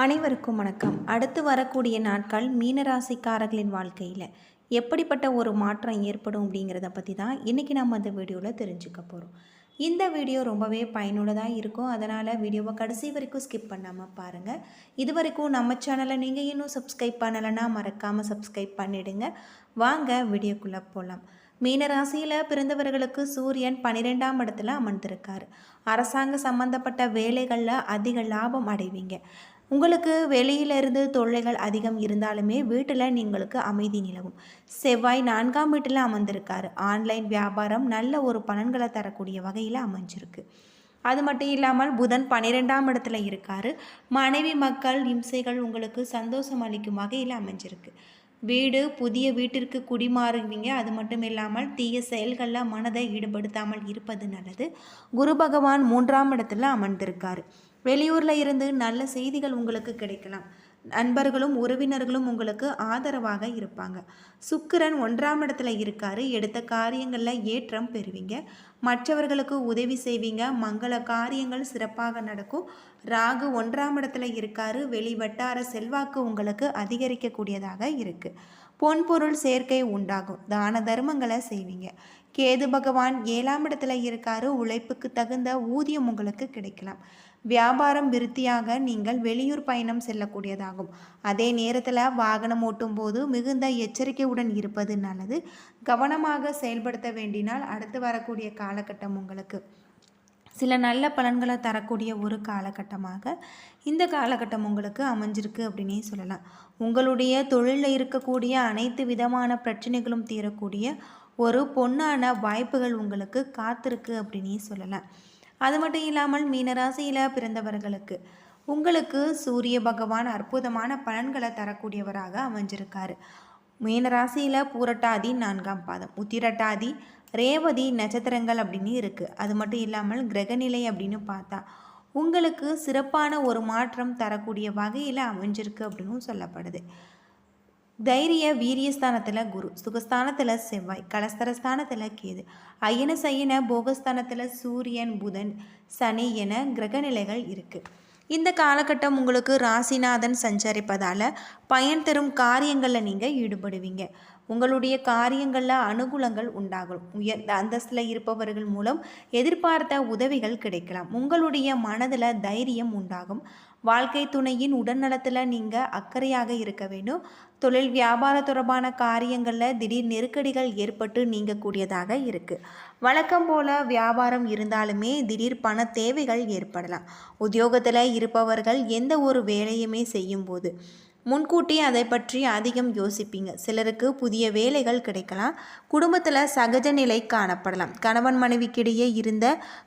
அனைவருக்கும் வணக்கம். அடுத்து வரக்கூடிய நாட்கள் மீனராசிக்காரர்களின் வாழ்க்கையில் எப்படிப்பட்ட ஒரு மாற்றம் ஏற்படும் அப்படிங்கிறத பற்றி தான் இன்றைக்கி நம்ம அந்த வீடியோவில் தெரிஞ்சுக்க போகிறோம் இந்த வீடியோ ரொம்பவே பயனுள்ளதாக இருக்கும். அதனால் வீடியோவை கடைசி வரைக்கும் ஸ்கிப் பண்ணாமல் பாருங்கள் இது வரைக்கும் நம்ம சேனலை நீங்கள் இன்னும் சப்ஸ்கிரைப் பண்ணலைன்னா மறக்காமல் சப்ஸ்கிரைப் பண்ணிவிடுங்க வாங்க வீடியோக்குள்ளே போகலாம் மீனராசியில் பிறந்தவர்களுக்கு சூரியன் பன்னிரெண்டாம் இடத்துல அமர்ந்திருக்கார். அரசாங்க சம்பந்தப்பட்ட வேலைகளில் அதிக லாபம் அடைவீங்க. உங்களுக்கு வெளியிலிருந்து தொல்லைகள் அதிகம் இருந்தாலுமே வீட்டில் நீங்களுக்கு அமைதி நிலவும். செவ்வாய் நான்காம் வீட்டில் அமர்ந்திருக்காரு. ஆன்லைன் வியாபாரம் நல்ல ஒரு பலன்களை தரக்கூடிய வகையில் அமைஞ்சிருக்கு. அது மட்டும் இல்லாமல் புதன் பன்னிரெண்டாம் இடத்துல இருக்காரு. மனைவி மக்கள் இம்சைகள் உங்களுக்கு சந்தோஷம் அளிக்கும் வகையில் அமைஞ்சிருக்கு. வீடு புதிய வீட்டிற்கு குடிமாறுவீங்க. அது மட்டும் இல்லாமல் தீய செயல்களில் மனதை ஈடுபடுத்தாமல் இருப்பது நல்லது. குரு பகவான் மூன்றாம் இடத்துல அமர்ந்திருக்காரு. வெளியூரில் இருந்து நல்ல செய்திகள் உங்களுக்கு கிடைக்கலாம். நண்பர்களும் உறவினர்களும் உங்களுக்கு ஆதரவாக இருப்பாங்க. சுக்கிரன் ஒன்றாம் இடத்துல இருக்காரு. எடுத்த காரியங்களில் ஏற்றம் பெறுவீங்க. மற்றவர்களுக்கு உதவி செய்வீங்க. மங்கள காரியங்கள் சிறப்பாக நடக்கும். ராகு ஒன்றாம் இடத்துல இருக்காரு. வெளி வட்டார செல்வாக்கு உங்களுக்கு அதிகரிக்கக்கூடியதாக இருக்குது பொன்பொருள் சேர்க்கை உண்டாகும். தான தர்மங்களை செய்வீங்க. கேது பகவான் ஏழாம் இடத்துல இருக்காரு. உழைப்புக்கு தகுந்த ஊதியம் உங்களுக்கு கிடைக்கலாம். வியாபாரம் விருத்தியாக நீங்கள் வெளியூர் பயணம் செல்லக்கூடியதாகும். அதே நேரத்தில் வாகனம் ஓட்டும் போது மிகுந்த எச்சரிக்கையுடன் இருப்பது நல்லது. கவனமாக செயல்படுத்த வேண்டினால் அடுத்து வரக்கூடிய காலகட்டம் உங்களுக்கு. சில நல்ல பலன்களை தரக்கூடிய ஒரு காலகட்டமாக இந்த காலகட்டம் உங்களுக்கு அமைஞ்சிருக்கு அப்படின்னே சொல்லலாம். உங்களுடைய தொழிலில் இருக்கக்கூடிய அனைத்து விதமான பிரச்சனைகளும் தீரக்கூடிய ஒரு பொன்னான வாய்ப்புகள் உங்களுக்கு காத்திருக்கு அப்படின்னே சொல்லலாம். அது மட்டும் இல்லாமல் மீனராசியில் பிறந்தவர்களுக்கு. உங்களுக்கு சூரிய பகவான் அற்புதமான பலன்களை தரக்கூடியவராக அமைஞ்சிருக்காரு. மீனராசியில் பூரட்டாதி நான்காம் பாதம் உத்திரட்டாதி ரேவதி நட்சத்திரங்கள் அப்படின்னு இருக்குது அது மட்டும் இல்லாமல் கிரகநிலை அப்படின்னு பார்த்தா உங்களுக்கு சிறப்பான ஒரு மாற்றம் தரக்கூடிய வகையில் அமைஞ்சிருக்கு அப்படின்னு சொல்லப்படுது. தைரிய வீரியஸ்தானத்தில் குரு. சுகஸ்தானத்தில் செவ்வாய். கலஸ்தரஸ்தானத்தில் கேது. ஐயன சையன போகஸ்தானத்தில் சூரியன் புதன் சனி என கிரகநிலைகள் இருக்குது இந்த காலகட்டம் உங்களுக்கு ராசிநாதன் சஞ்சரிப்பதால் பயன் தரும் காரியங்களில் நீங்கள் ஈடுபடுவீங்க. உங்களுடைய காரியங்களில் அனுகூலங்கள் உண்டாகும். உயர்ந்த அந்தஸ்தில் இருப்பவர்கள் மூலம் எதிர்பார்த்த உதவிகள் கிடைக்கலாம். உங்களுடைய மனதில் தைரியம் உண்டாகும். வாழ்க்கை துணையின் உடல்நலத்தில் நீங்கள் அக்கறையாக இருக்க வேண்டும். தொழில் வியாபார தொடர்பான காரியங்களில் திடீர் நெருக்கடிகள் ஏற்பட்டு நீங்கக்கூடியதாக இருக்குது வழக்கம் போல் வியாபாரம் இருந்தாலுமே திடீர் பண தேவைகள் ஏற்படலாம். உத்தியோகத்தில் இருப்பவர்கள் எந்த ஒரு வேலையுமே செய்யும்போது முன்கூட்டி அதை பற்றி அதிகம் யோசிப்பீங்க. சிலருக்கு புதிய வேலைகள் கிடைக்கலாம். குடும்பத்தில் சகஜ நிலை காணப்படலாம். கணவன் மனைவிக்கிடையே இருந்த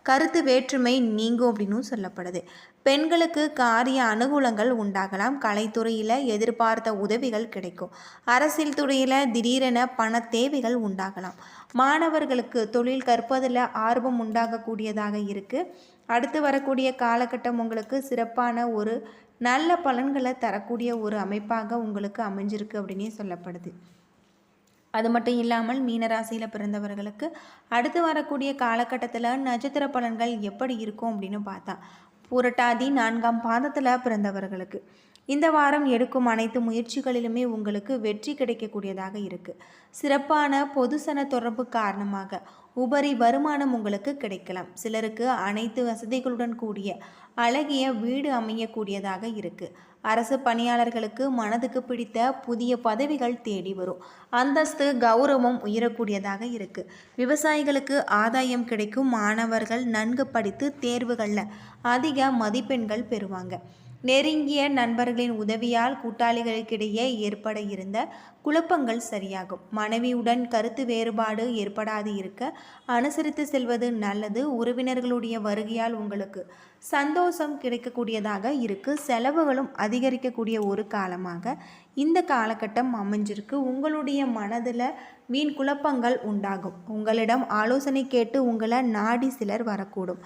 கருத்து வேற்றுமை நீங்கும் அப்படின்னு சொல்லப்படுது. பெண்களுக்கு காரிய அனுகூலங்கள் உண்டாகலாம். கலைத்துறையில் எதிர்பார்த்த உதவிகள் கிடைக்கும். அரசியல் துறையில் திடீரென பண தேவைகள் உண்டாகலாம். மாணவர்களுக்கு தொழில் கற்பதில் ஆர்வம் உண்டாகக்கூடியதாக இருக்குது அடுத்து வரக்கூடிய காலகட்டம் உங்களுக்கு சிறப்பான ஒரு நல்ல பலன்களை தரக்கூடிய ஒரு அமைப்பாக உங்களுக்கு அமைஞ்சிருக்கு அப்படின்னே சொல்லப்படுது. அது மட்டும் இல்லாமல் மீனராசியில் பிறந்தவர்களுக்கு அடுத்து வரக்கூடிய காலகட்டத்தில் நட்சத்திர பலன்கள் எப்படி இருக்கும் அப்படின்னு பார்த்தா புரட்டாதி நான்காம் பாதத்தில் பிறந்தவர்களுக்கு. இந்த வாரம் எடுக்கும் அனைத்து முயற்சிகளிலுமே உங்களுக்கு வெற்றி கிடைக்கக்கூடியதாக இருக்குது சிறப்பான பொதுசன தொடர்பு காரணமாக உபரி வருமானம் உங்களுக்கு கிடைக்கலாம். சிலருக்கு அனைத்து வசதிகளுடன் கூடிய அழகிய வீடு அமையக்கூடியதாக இருக்குது அரசு பணியாளர்களுக்கு மனதுக்கு பிடித்த புதிய பதவிகள் தேடி வரும். அந்தஸ்து கௌரவம் உயரக்கூடியதாக இருக்குது விவசாயிகளுக்கு ஆதாயம் கிடைக்கும். மாணவர்கள் நன்கு படித்து தேர்வுகளில் அதிக மதிப்பெண்கள் பெறுவாங்க. நெருங்கிய நண்பர்களின் உதவியால் கூட்டாளிகளுக்கிடையே ஏற்பட இருந்த குழப்பங்கள் சரியாகும். மனைவியுடன் கருத்து வேறுபாடு ஏற்படாது இருக்க அனுசரித்து செல்வது நல்லது. உறவினர்களுடைய வருகையால் உங்களுக்கு சந்தோஷம் கிடைக்கக்கூடியதாக இருக்கு. செலவுகளும் அதிகரிக்கக்கூடிய ஒரு காலமாக இந்த காலகட்டம் அமைஞ்சிருக்கு. உங்களுடைய மனதில் வீண் குழப்பங்கள் உண்டாகும். உங்களிடம் ஆலோசனை கேட்டு உங்களை நாடி சிலர் வரக்கூடும்.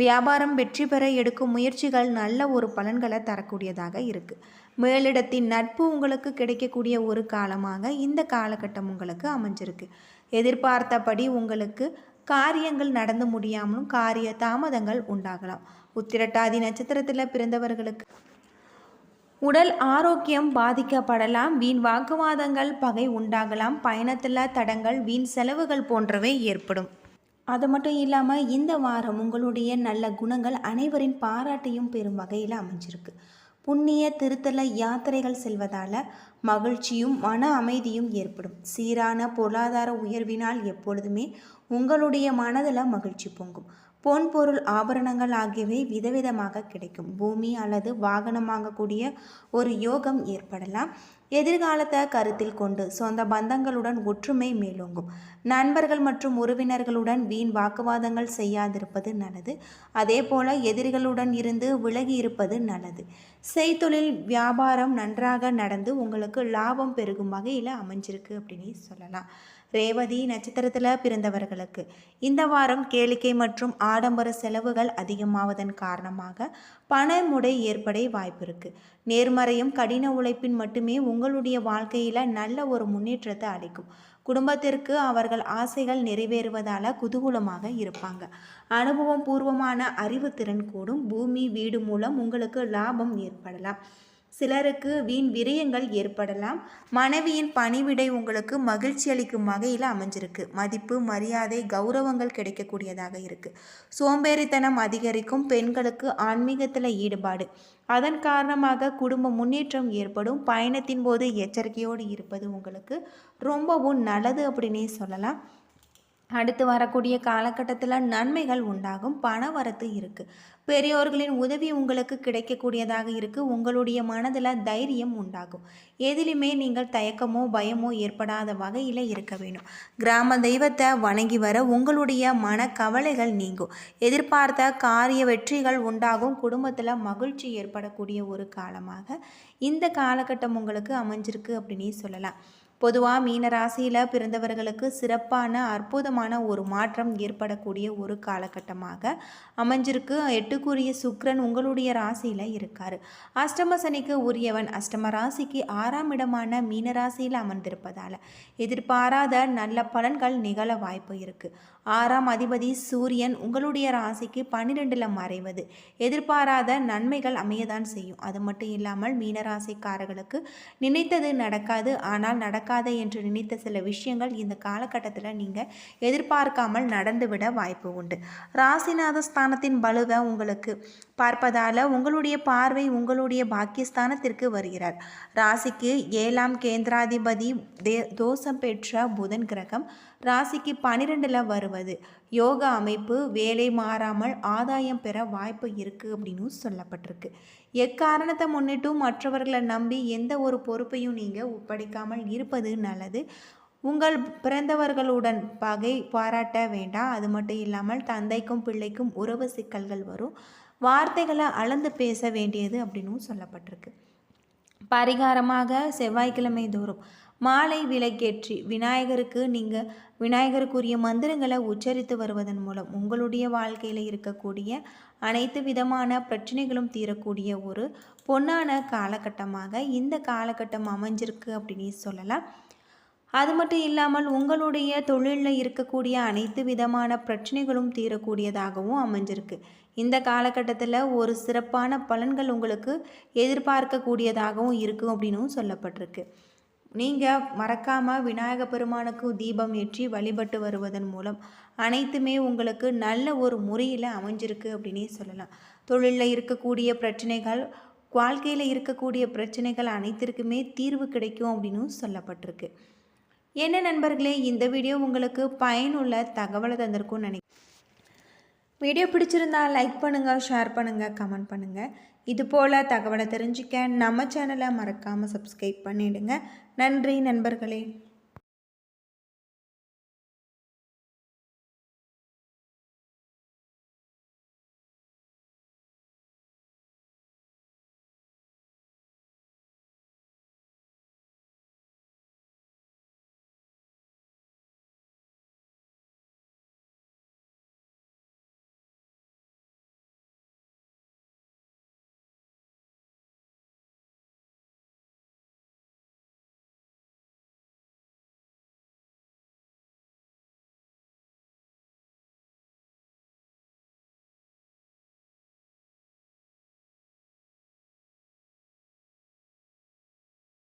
வியாபாரம் வெற்றி பெற எடுக்கும் முயற்சிகள் நல்ல ஒரு பலன்களை தரக்கூடியதாக இருக்குது மேலிடத்தின் நட்பு உங்களுக்கு கிடைக்கக்கூடிய ஒரு காலமாக இந்த காலகட்டம் உங்களுக்கு அமைஞ்சிருக்கு. எதிர்பார்த்தபடி உங்களுக்கு காரியங்கள் நடந்து முடியாமலும் காரிய தாமதங்கள் உண்டாகலாம். உத்திரட்டாதி நட்சத்திரத்தில் பிறந்தவர்களுக்கு உடல் ஆரோக்கியம் பாதிக்கப்படலாம். வீண் வாக்குவாதங்கள் பகை உண்டாகலாம். பயணத்தில் தடங்கள் வீண் செலவுகள் போன்றவை ஏற்படும். அது மட்டும் இல்லாமல் இந்த வாரம் உங்களுடைய நல்ல குணங்கள் அனைவரின் பாராட்டையும் பெறும் வகையில் அமைஞ்சிருக்கு. புண்ணிய திருத்தல யாத்திரைகள் செல்வதால் மகிழ்ச்சியும் மன அமைதியும் ஏற்படும். சீரான பொருளாதார உயர்வினால் எப்பொழுதுமே உங்களுடைய மனதில் மகிழ்ச்சி பொங்கும். பொன் பொருள் ஆபரணங்கள் ஆகியவை விதவிதமாக கிடைக்கும். பூமி அல்லது வாகனம் வாங்கக்கூடிய ஒரு யோகம் ஏற்படலாம். எதிர்காலத்தை கருத்தில் கொண்டு சொந்த பந்தங்களுடன் ஒற்றுமை மேலோங்கும். நண்பர்கள் மற்றும் உறவினர்களுடன் வீண் வாக்குவாதங்கள் செய்யாதிருப்பது நல்லது. அதே போல எதிரிகளுடன் இருந்து விலகி இருப்பது நல்லது. செய்தொழில் வியாபாரம் நன்றாக நடந்து உங்களுக்கு லாபம் பெருகும் வகையில் அமைஞ்சிருக்கு அப்படின்னு சொல்லலாம். ரேவதி நட்சத்திரத்தில் பிறந்தவர்களுக்கு. இந்த வாரம் கேளிக்கை மற்றும் ஆடம்பர செலவுகள் அதிகமாவதன் காரணமாக பண முடை ஏற்பட வாய்ப்பு இருக்குது நேர்மறையும் கடின உழைப்பின் மட்டுமே உங்களுடைய வாழ்க்கையில் நல்ல ஒரு முன்னேற்றத்தை அளிக்கும். குடும்பத்திற்கு அவர்கள் ஆசைகள் நிறைவேறுவதால் குதூகூலமாக இருப்பாங்க. அனுபவம் பூர்வமான அறிவுத்திறன் கூடும். பூமி வீடு மூலம் உங்களுக்கு லாபம் ஏற்படலாம். சிலருக்கு வீண் விரயங்கள் ஏற்படலாம். மனைவியின் பணிவிடை உங்களுக்கு மகிழ்ச்சி அளிக்கும் வகையில் அமைஞ்சிருக்கு. மதிப்பு மரியாதை கௌரவங்கள் கிடைக்கக்கூடியதாக இருக்குது சோம்பேறித்தனம் அதிகரிக்கும். பெண்களுக்கு ஆன்மீகத்தில் ஈடுபாடு. அதன் காரணமாக குடும்ப முன்னேற்றம் ஏற்படும். பயணத்தின் போது எச்சரிக்கையோடு இருப்பது உங்களுக்கு ரொம்பவும் நல்லது அப்படின்னே சொல்லலாம். அடுத்து வரக்கூடிய காலகட்டத்தில் நன்மைகள் உண்டாகும் பண வரத்து இருக்குது பெரியோர்களின் உதவி உங்களுக்கு கிடைக்கக்கூடியதாக இருக்குது உங்களுடைய மனதில் தைரியம் உண்டாகும். எதிலுமே நீங்கள் தயக்கமோ பயமோ ஏற்படாத வகையில் இருக்க வேணும் கிராம தெய்வத்தை வணங்கி வர உங்களுடைய மன கவலைகள் நீங்கும். எதிர்பார்த்த காரிய வெற்றிகள் உண்டாகும். குடும்பத்தில் மகிழ்ச்சி ஏற்படக்கூடிய ஒரு காலமாக இந்த காலகட்டம் உங்களுக்கு அமைஞ்சிருக்கு அப்படின்னே சொல்லலாம். பொதுவாக மீனராசியில் பிறந்தவர்களுக்கு சிறப்பான அற்புதமான ஒரு மாற்றம் ஏற்படக்கூடிய ஒரு காலகட்டமாக அமைஞ்சிருக்கு. எட்டுக்குரிய சுக்ரன் உங்களுடைய ராசியில் இருக்கார். அஷ்டம சனிக்கு உரியவன். அஷ்டம ராசிக்கு ஆறாம் இடமான மீனராசியில் அமர்ந்திருப்பதால் எதிர்பாராத நல்ல பலன்கள் நிகழ வாய்ப்பு இருக்குது ஆறாம் அதிபதி சூரியன் உங்களுடைய ராசிக்கு பன்னிரெண்டில் மறைவது. எதிர்பாராத நன்மைகள் அமையதான் செய்யும். அது மட்டும் இல்லாமல் மீனராசிக்காரர்களுக்கு நினைத்தது நடக்காது. ஆனால் நடக்க நடக்காதே என்று நினைத்த சில விஷயங்கள் இந்த காலகட்டத்தில் நீங்கள் எதிர்பார்க்காமல் நடந்துவிட வாய்ப்பு உண்டு. ராசிநாத ஸ்தானத்தின் பலுவை உங்களுக்கு பார்ப்பதால் உங்களுடைய பார்வை உங்களுடைய பாக்கியஸ்தானத்திற்கு வருகிறார். ராசிக்கு ஏழாம் கேந்திராதிபதி தே தோஷம் பெற்ற புதன் கிரகம் ராசிக்கு பன்னிரெண்டில் வருவது. யோக அமைப்பு வேலை மாறாமல் ஆதாயம் பெற வாய்ப்பு இருக்குது அப்படின்னு சொல்லப்பட்டிருக்கு. எக்காரணத்தை முன்னிட்டும் மற்றவர்களை நம்பி எந்த ஒரு பொறுப்பையும் நீங்கள் ஒப்படைக்காமல் இருப்பது நல்லது. உங்கள் பிறந்தவர்களுடன் பகை பாராட்ட வேண்டாம். அது மட்டும் இல்லாமல் தந்தைக்கும் பிள்ளைக்கும் உறவு சிக்கல்கள் வரும். வார்த்தைகளை அளந்து பேச வேண்டியது அப்படின்னும் சொல்லப்பட்டிருக்கு. பரிகாரமாக செவ்வாய்க்கிழமை தோறும் மாலை விளக்கேற்றி விநாயகருக்கு நீங்கள் விநாயகருக்குரிய மந்திரங்களை உச்சரித்து வருவதன் மூலம் உங்களுடைய வாழ்க்கையில் இருக்கக்கூடிய அனைத்து விதமான பிரச்சனைகளும் தீரக்கூடிய ஒரு பொன்னான காலகட்டமாக இந்த காலகட்டம் அமைஞ்சிருக்கு அப்படின்னு சொல்லலாம். அது மட்டும் இல்லாமல் உங்களுடைய தொழிலில் இருக்கக்கூடிய அனைத்து விதமான பிரச்சனைகளும் தீரக்கூடியதாகவும் அமைஞ்சிருக்கு. இந்த காலகட்டத்தில் ஒரு சிறப்பான பலன்கள் உங்களுக்கு எதிர்பார்க்கக்கூடியதாகவும் இருக்கும் அப்படின்னும் சொல்லப்பட்டிருக்கு. நீங்கள் மறக்காமல் விநாயக பெருமானுக்கு தீபம் ஏற்றி வழிபட்டு வருவதன் மூலம் அனைத்துமே உங்களுக்கு நல்ல ஒரு முறையில் அமைஞ்சிருக்கு அப்படின்னே சொல்லலாம். தொழிலில் இருக்கக்கூடிய பிரச்சனைகள் வாழ்க்கையில் இருக்கக்கூடிய பிரச்சனைகள் அனைத்திற்குமே தீர்வு கிடைக்கும் அப்படின்னு சொல்லப்பட்டிருக்கு. என்ன நண்பர்களே இந்த வீடியோ உங்களுக்கு பயனுள்ள தகவலை தந்திருக்கும்னு நினைக்கிறேன். வீடியோ பிடிச்சிருந்தா லைக் பண்ணுங்கள் ஷேர் பண்ணுங்கள் கமெண்ட் பண்ணுங்கள் இது போல் தகவலை தெரிஞ்சுக்க நம்ம சேனலை மறக்காமல் சப்ஸ்கிரைப் பண்ணிவிடுங்க நன்றி நண்பர்களே.